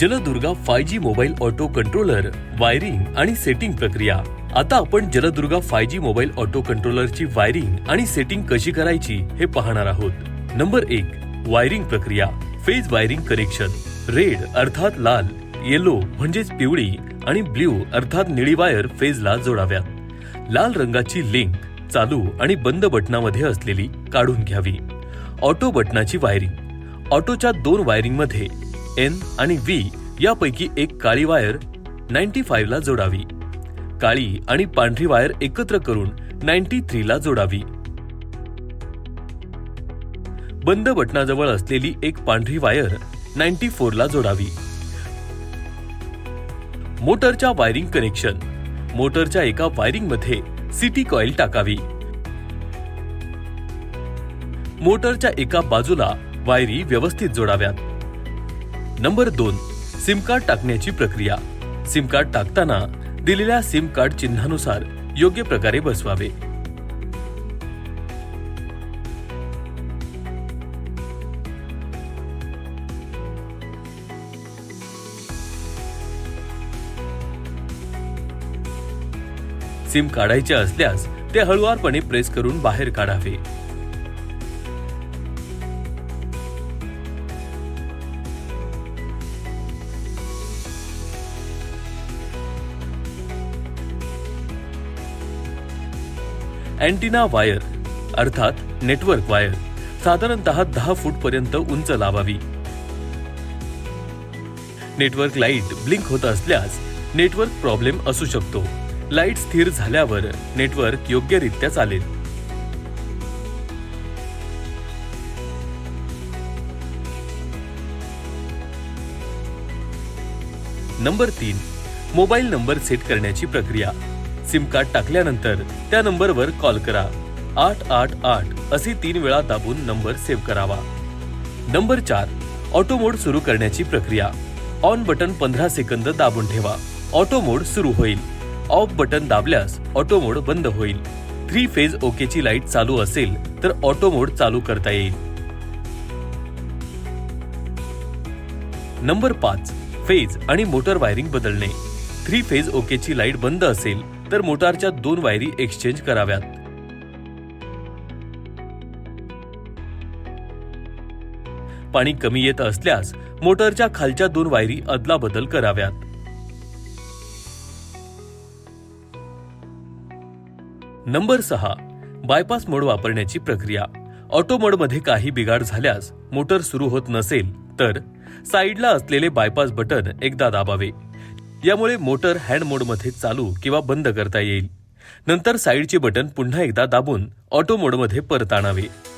जलदुर्गा five जी mobile auto controller wiring आणि setting प्रक्रिया. आता आपण जलदुर्गा फाय जी मोबाईल ऑटो कंट्रोलरची वायरिंग आणि सेटिंग कशी करायची हे पाहणार आहोत. नंबर एक वायरिंग प्रक्रिया फेज वायरिंग कनेक्शन रेड अर्थात लाल येलो म्हणजेच पिवळी आणि ब्ल्यू अर्थात निळी वायर फेजला जोडाव्यात. लाल रंगाची लिंक चालू आणि बंद बटनामध्ये असलेली काढून घ्यावी. ऑटो बटनाची वायरिंग ऑटोच्या दोन वायरिंगमध्ये एन आणि व्ही यापैकी एक काळी वायर नाईन्टी फाईव्हला जोडावी. काळी आणि पांढरी वायर एकत्र करून नाईन्टी थ्रीला जोडावी. बंद बटनाजवळ असलेली एक पांढरी वायर नाईन्टी फोरला जोडावी. मोटरच्या वायरिंग कनेक्शन. मोटरच्या एका वायरिंगमध्ये सिटी कॉईल टाकावी. मोटरच्या एका बाजूला वायरी व्यवस्थित जोडाव्यात. नंबर दोन सिम कार्ड टाकण्याची प्रक्रिया. सिम कार्ड टाकताना दिलेल्या सिम कार्ड चिन्हानुसार योग्य प्रकारे बसवावे. सिम काढायचे असल्यास ते हळुवारपणे प्रेस करून बाहेर काढावे. अँटिना वायर अर्थात नेटवर्क वायर साधारणतः दहा फूट पर्यंत उंच लावावी. नेटवर्क लाइट ब्लिंक होत असल्यास नेटवर्क प्रॉब्लेम असू शकतो. लाइट स्थिर झाल्यावर नेटवर्क योग्यरित्या चालेल. नंबर तीन मोबाईल नंबर सेट करण्याची प्रक्रिया. सिम कार्ड टाकल्यानंतर त्या नंबरवर कॉल करा. आठ आठ आठ असे तीन वेळा दाबून नंबर सेव्ह करावा. नंबर चार ऑटो मोड सुरू करण्याची प्रक्रिया. ऑन बटन पंधरा सेकंद दाबून ठेवा. ऑटो मोड सुरू होईल. ऑफ बटन दाबल्यास ऑटो मोड बंद होईल. थ्री फेज ओकेची लाइट चालू असेल तर ऑटो मोड चालू करता येईल. नंबर पाच फेज आणि मोटर वायरिंग बदलणे. थ्री फेज ओकेची लाइट बंद असेल तर मोटारच्या दोन वायरी एक्सचेंज कराव्यात. पाणी कमी येत असल्यास मोटरच्या खालच्या दोन वायरी अदलाबदल कराव्यात. नंबर सहा बायपास मोड वापरण्याची प्रक्रिया. ऑटो मोडमध्ये काही बिघाड झाल्यास मोटर सुरू होत नसेल तर साईडला असलेले बायपास बटन एकदा दाबावे. यामुळे मोटर हँड मोडमध्ये चालू किंवा बंद करता येईल. नंतर साईडचे बटन पुन्हा एकदा दाबून ऑटो मोडमध्ये परत आणावे.